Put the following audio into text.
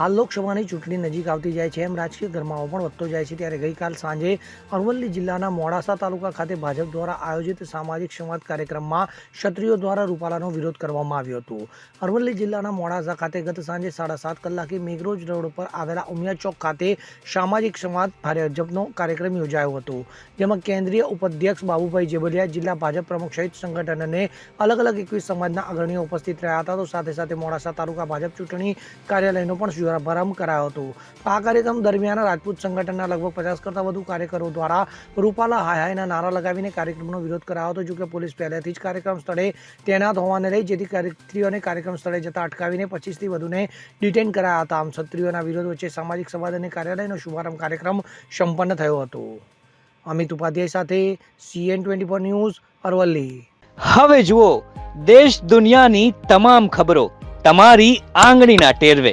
હાલ લોકસભાની ચૂંટણી નજીક આવતી જાય છે. એમ રાજકીય ગરમાવો પણ વધતો જાય છે. ત્યારે ગઈકાલ સાંજે અરવલ્લી જિલ્લાના મોડાસા તાલુકા ખાતે ભાજપ દ્વારા આયોજિત સામાજિક સંવાદ કાર્યક્રમમાં ક્ષત્રિયો દ્વારા રૂપાલાનો વિરોધ કરવામાં આવ્યો હતો. અરવલ્લી જિલ્લાના મોડાસા ખાતે ગત સાંજે સાડા સાત કલાકે મેઘરોજ રોડ પર આવેલા ઉમિયા ચોક ખાતે સામાજિક સંવાદ ભાજપનો કાર્યક્રમ યોજાયો હતો. જેમાં કેન્દ્રીય ઉપાધ્યક્ષ બાબુભાઈ જેબલિયા જિલ્લા ભાજપ પ્રમુખ સહિત સંગઠન અને અલગ અલગ એકવીસ સમાજના અગ્રણીઓ ઉપસ્થિત રહ્યા હતા. તો સાથે સાથે મોડાસા તાલુકા ભાજપ ચૂંટણી કાર્યાલયનો પણ શુભારંભ કરાયો હતો. આ કાર્યક્રમ દરમિયાન રાજપૂત સંગઠનના લગભગ પચાસ કરતાં વધુ કાર્યકરો દ્વારા રૂપાલા હાય હાયના નારા લગાવીને કાર્યક્રમનો વિરોધ કરાયો હતો, જોકે પોલીસ પહેલેથી જ કાર્યક્રમ સ્થળે તૈનાત હોવાને લઈ જેથી ક્ષત્રિયોને કાર્યક્રમ સ્થળે જતા અટકાવીને પચીસથી વધુને ડિટેન કરાયા હતા. આમ ક્ષત્રિયોના વિરોધ વચ્ચે સામાજિક સંવાદ અને કાર્યાલયનો શુભારંભ કાર્યક્રમ સંપન્ન થયો હતો. અમિત ઉપાધ્યાય સાથે CN twenty four news, Aravalli. હવે જુઓ, દેશ દુનિયાની તમામ ખબરો તમારી આંગળીના ટેરવે.